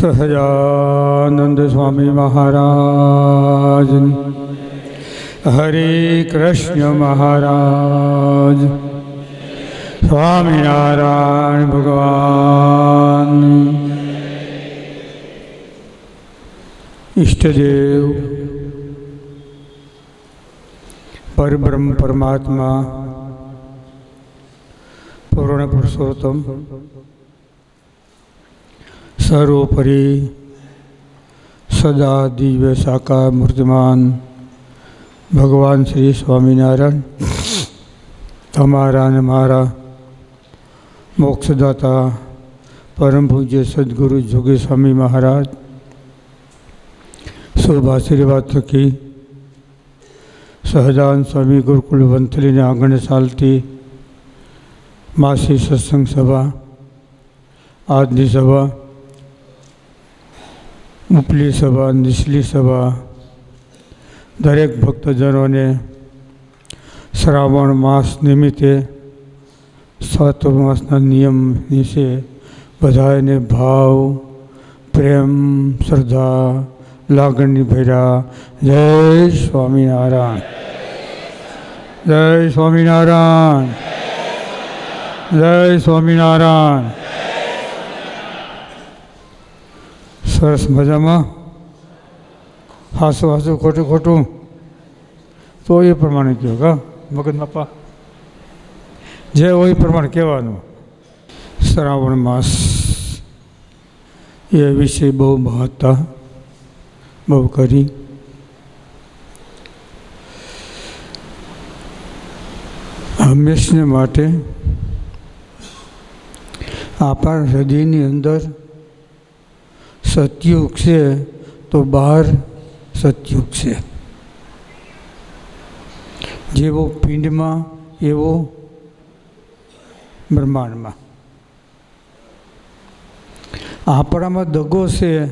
સહજાનંદ સ્વામી મહારાજ હરે કૃષ્ણ મહારાજ સ્વામિનારાયણ ભગવાન ઈષ્ટદેવ પરબ્રહ્મ પરમાત્મા પૂર્ણ પુરુષોત્તમ સર્વોપરી સદા દિવ્ય સાકાર મૂર્તિમાન ભગવાન શ્રી સ્વામિનારાયણ તમારા અને મારા મોક્ષદાતા પરમ પૂજ્ય સદગુરુ જોગી સ્વામી મહારાજ શુભ આશીર્વાદ થકી સહજાન સ્વામી ગુરુકુલ વંથલીને આંગણે ચાલતી માસી સત્સંગ સભા આજની સભા ઉપલી સભા, નીચલી સભા, દરેક ભક્તજનોને શ્રાવણ માસ નિમિત્તે, સાત માસના નિયમ વિશે બધાને ભાવ, પ્રેમ, શ્રદ્ધા, લાગણી ભર્યા. જય સ્વામિનારાયણ. જય સ્વામિનારાયણ. જય સ્વામિનારાયણ. સરસ મજામાં. હાસું હાસું ખોટું ખોટું. તો એ પ્રમાણે કહો કા? મગજ બાપા જે હોય એ પ્રમાણે કહેવાનું. શ્રાવણ માસ એ વિશે બહુ મહત્તા. બહુ કરી. હંમેશને માટે આપણા હૃદયની અંદર સતયુગ છે, તો બહાર સતયુગ છે. જેવો પિંડમાં, એવો બ્રહ્માંડમાં. આપણામાં દગો છે,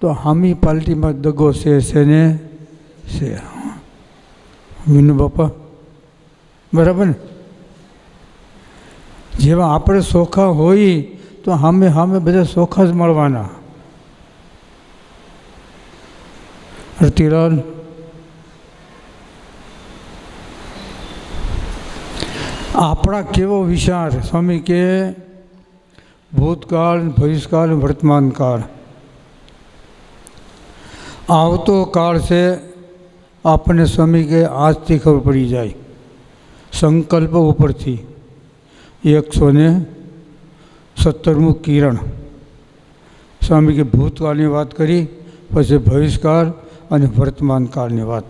તો હામી પાર્ટીમાં દગો છે ને છે. મીનુ બાપા, બરાબર ને? જેવા આપણે સોખા હોઈ તો સામે સામે બધા સોખા જ મળવાના. રતિલાલ આપણા કેવો વિચાર? સ્વામી કે, ભૂતકાળ, ભવિષ્યકાળ, વર્તમાનકાળ. આવતો કાળ છે, આપણને સ્વામી કે, આજથી ખબર પડી જાય. સંકલ્પ ઉપરથી. એકસો ને સત્તરમું કિરણ. સ્વામી કે, ભૂતકાળની વાત કરી, પછી ભવિષ્યકાળ અને વર્તમાન કાળની વાત.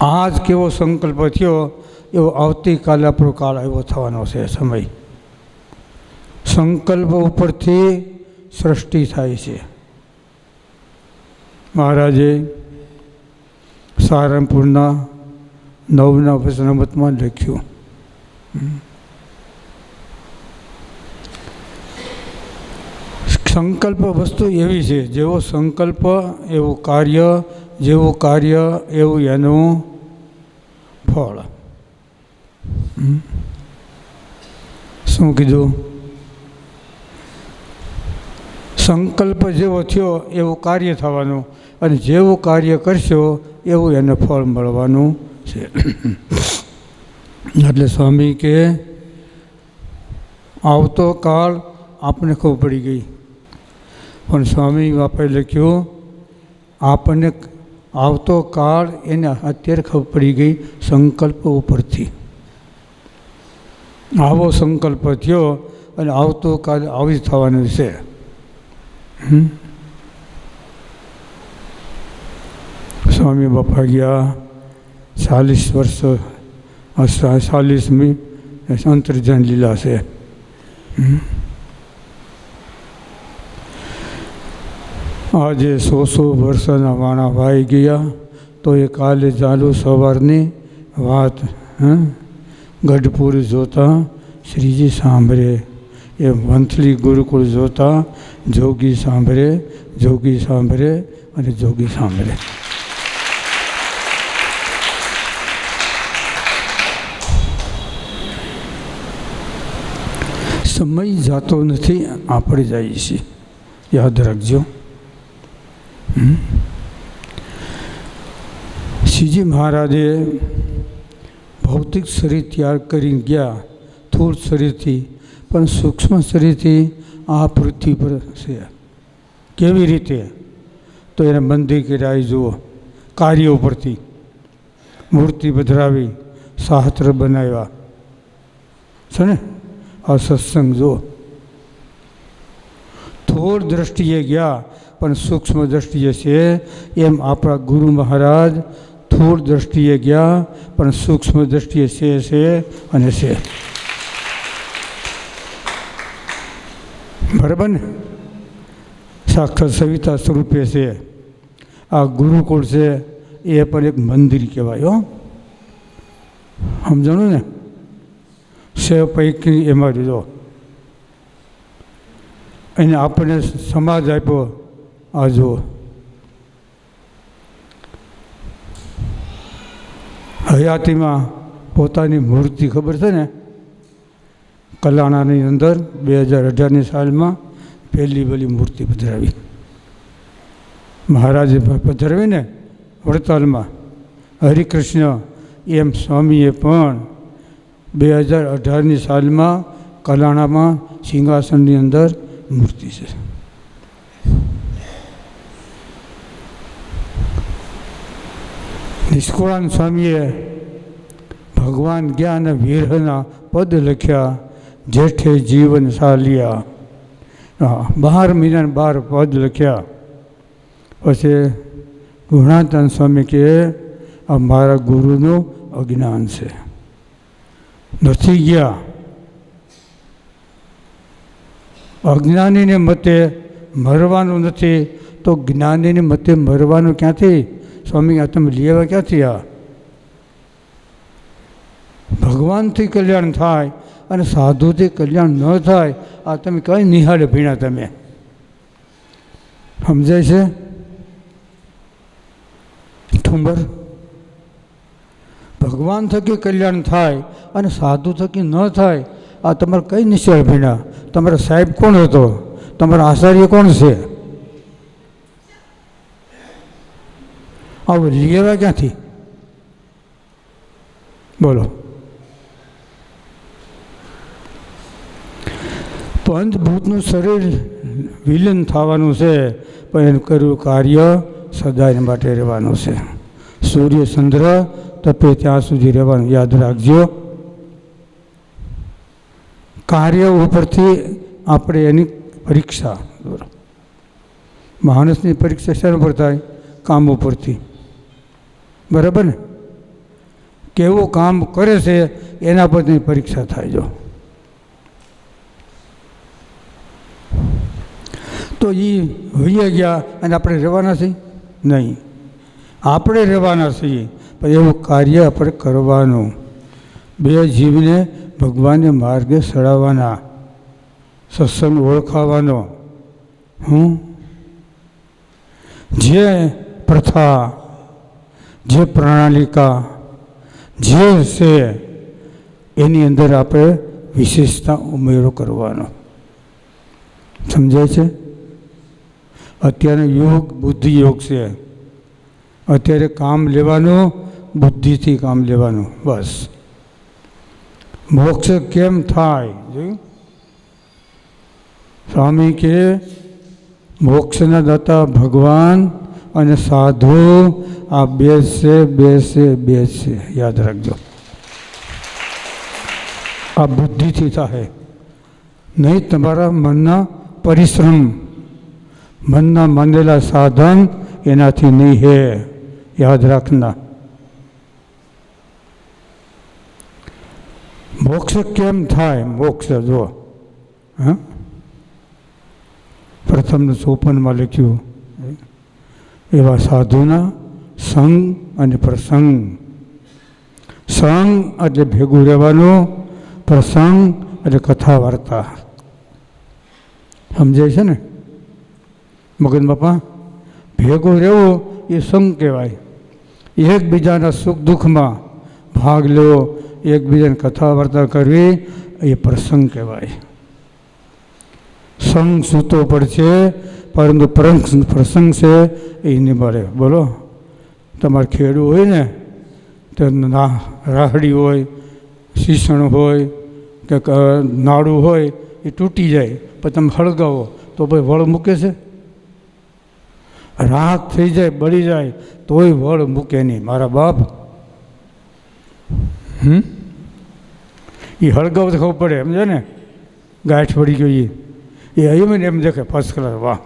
આજ કેવો સંકલ્પ થયો, એવો આવતીકાલે આપણો કાળ એવો થવાનો છે સમય. સંકલ્પ ઉપરથી સૃષ્ટિ થાય છે. મહારાજે સારંગપુરના નવના વચનામતમાં લખ્યું. સંકલ્પ વસ્તુ એવી છે, જેવો સંકલ્પ, એવું કાર્ય, જેવું કાર્ય, એવું એનું ફળ. શું કીધું? સંકલ્પ જેવો થયો, એવું કાર્ય થવાનું. અને જેવું કાર્ય કરશો, એવું એને ફળ મળવાનું છે. એટલે સ્વામી કે, આવતો કાળ આપણને ખબર પડી ગઈ. પણ સ્વામી બાપાએ લખ્યું આપણને આવતો કાળ એને અત્યારે ખબર પડી ગઈ સંકલ્પ ઉપરથી. આવો સંકલ્પ થયો અને આવતો કાળ આવી જ થવાનું છે. સ્વામી બાપા ગયા, ચાલીસ વર્ષ ચાલીસમી અંતર્જન લીલા છે. આજે સો સો વર્ષના વાણા વાઈ ગયા તો એ કાલે ચાલુ સવારની વાત, હં? ગઢપુર જોતા શ્રીજી સાંભળે, એ મંથલી ગુરુકુળ જોતા જોગી સાંભળે જોગી સાંભળે અને જોગી સાંભળે. સમય જાતો નથી, આપણે જઈએ છીએ. યાદ રાખજો. હમ. શ્રીજી મહારાજે ભૌતિક શરીર ત્યાગ કરીને ગયા સ્થૂળ શરીરથી પણ સૂક્ષ્મ શરીરથી આ પૃથ્વી પર છે કેવી રીતે તો એને મંદિર કર્યા એ જુઓ કાર્ય ઉપરથી મૂર્તિ પધરાવી શાસ્ત્ર બનાવ્યા છે ને આ સત્સંગ જુઓ થોડ દ્રષ્ટિએ ગયા પણ સૂક્ષ્મ દ્રષ્ટિએ છે, એમ આપણા ગુરુ મહારાજ થોડ દ્રષ્ટિએ ગયા, પણ સૂક્ષ્મ દ્રષ્ટિએ છે છે અને છે. બરાબર ને? સાક્ષાત સવિતા સ્વરૂપે છે. આ ગુરુકુળ છે, એ પણ એક મંદિર કહેવાય, હો. સમજાણું ને? સેવ પૈકી એમાં લીધો એને આપણને સમાજ આપ્યો. આ જુઓ. હયાતીમાં પોતાની મૂર્તિ ખબર છે ને? કલાણાની અંદર બે હજાર અઢારની સાલમાં પહેલી પેલી મૂર્તિ પધરાવી. મહારાજે પધરાવીને વડતાલમાં હરિકૃષ્ણ એમ સ્વામીએ પણ બે હજાર અઢારની સાલમાં કલાણામાં સિંહાસનની અંદર મૂર્તિ છે. નિષ્કુળાન સ્વામીએ ભગવાન જ્ઞાન વિરહના પદ લખ્યા, જેઠે જીવન સાલિયા. બાર મહિના બાર પદ લખ્યા. પછી ગુણાતન સ્વામી કે આ મારા ગુરુનું અજ્ઞાન છે. નથી ગયા. અજ્ઞાનીને મતે મરવાનું નથી, તો જ્ઞાનીને મતે મરવાનું ક્યાંથી? સ્વામી આ તમે લેવા ક્યાંથી આ ભગવાનથી કલ્યાણ થાય અને સાધુથી કલ્યાણ ન થાય આ તમે કઈ નિહાળે ભીણા તમે સમજાય છે ઠુંબર ભગવાન થકી કલ્યાણ થાય અને સાધુ થકી ન થાય આ તમારે કઈ નિશ્ચય ભીણા તમારા સાહેબ કોણ હતો તમારા આચાર્ય કોણ છે આવું લેવા ક્યાંથી? બોલો. પંચભૂતનું શરીર વિલીન થવાનું છે, પણ એનું કર્યું કાર્ય સદાય માટે રહેવાનું છે. સૂર્ય ચંદ્ર તપે ત્યાં સુધી રહેવાનું. યાદ રાખજો. કાર્ય ઉપરથી આપણે એની પરીક્ષા. માણસની પરીક્ષા શેના ઉપર થાય? કામ ઉપરથી. બરાબર ને? કેવું કામ કરે છે, એના પરથી પરીક્ષા થાય જો. તો એ હોઈએ ગયા અને આપણે રહેવાના છીએ? નહીં. આપણે રહેવાના છીએ, પણ એવું કાર્ય આપણે કરવાનું. બે જીવને ભગવાનને માર્ગે સડાવવાના. સત્સંગ ઓળખાવાનો. હું જે પ્રથા જે પ્રણાલિકા, જે છે એની અંદર આપણે વિશેષતા ઉમેરો કરવાનો. સમજાય છે? અત્યારનો યુગ બુદ્ધિ યોગ છે. અત્યારે કામ લેવાનું, બુદ્ધિથી કામ લેવાનું, બસ. મોક્ષ કેમ થાય? જોયું? સ્વામી કે, મોક્ષના દાતા ભગવાન અને સાધુ આ બે છે બે છે બે છે યાદ રાખજો આ બુદ્ધિથી થાય નહીં તમારા મનના પરિશ્રમ મનના માનેલા સાધન એનાથી નહીં હે યાદ રાખના મોક્ષ કેમ થાય મોક્ષ જો હા પ્રથમ ચોપનમાં લખ્યું એવા સાધુના સંગ અને પ્રસંગ. સંગ એટલે ભેગું રહેવાનું, પ્રસંગ એટલે કથા વાર્તા. સમજાય છે ને? મગન બાપા, ભેગું રહેવું એ સંગ કહેવાય. એકબીજાના સુખ દુઃખમાં ભાગ લેવો, એકબીજાને કથા વાર્તા કરવી એ પ્રસંગ કહેવાય. સંગ સૂતો પડશે પરંતુ પ્રસંગ છે એ નહીં મળે. બોલો? તમારે ખેડૂ હોય ને, તો ના, રાહડી હોય શીસણ હોય, કે નાડું હોય, એ તૂટી જાય. પણ તમે હળગાવો, તો ભાઈ વળ મૂકે છે? રાહત થઈ જાય, બળી જાય, તોય વળ મૂકે નહીં. મારા બાપ? હમ? એ હળગાવ તો ખબર પડે સમજે ને? ગાંઠ પડી ગઈ એ એમ એમ દેખે ફર્સ્ટ ક્લાસ વાહ.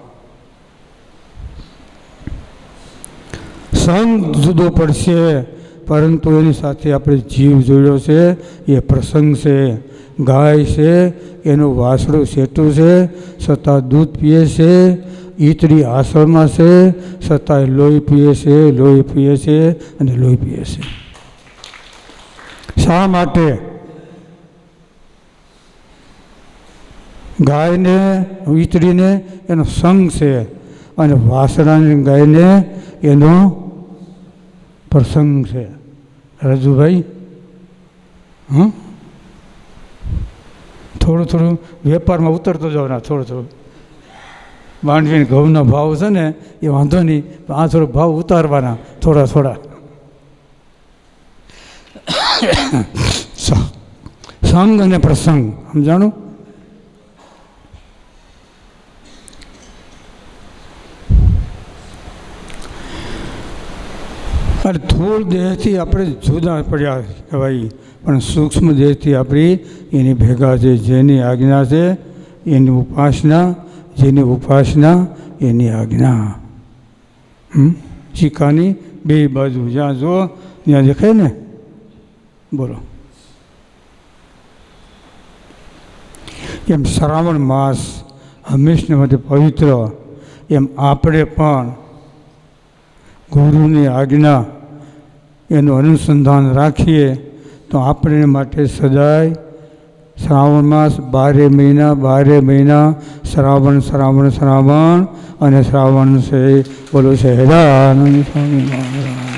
સંગ જુદો પડશે, પરંતુ એની સાથે આપણે જીવ જોડ્યો છે, એ પ્રસંગ છે, ગાય છે, એનું વાસળું સેટું છે છતાં દૂધ પીએ છે ઈતરી આસળમાં છે છતાંય લોહી પીએ છે, લોહી પીએ છે અને લોહી પીએ છે. શા માટે? ગાયને ઈતરીને એનો સંગ છે અને વાસણાની ગાયને એનો પ્રસંગ છે. રાજુભાઈ, હં? થોડું થોડું વેપારમાં ઉતરતો જાવ ના થોડું થોડું. માંડવીને ઘઉંનો ભાવ છે ને, એ વાંધો નહીં આ થોડો ભાવ ઉતારવાના, થોડા થોડા. સંગ અને પ્રસંગ, સમજાણું? અને થોડ દેહથી આપણે જુદા પડ્યા કહેવાય. પણ સૂક્ષ્મ દેહથી આપણી એની ભેગા છે, જેની આજ્ઞા છે, એની ઉપાસના, જેની ઉપાસના, એની આજ્ઞા? સિક્કાની બે બાજુ. જ્યાં જો ત્યાં દેખાય ને? બોલો. એમ શ્રાવણ માસ હંમેશને માટે પવિત્ર. એમ આપણે પણ ગુરુની આજ્ઞા એનું અનુસંધાન રાખીએ તો આપણે માટે સદાય શ્રાવણ માસ બારે મહિના બારે મહિના, શ્રાવણ શ્રાવણ શ્રાવણ અને શ્રાવણ છે. બોલો છે હેરાનંદ સ્વામી મહારાજ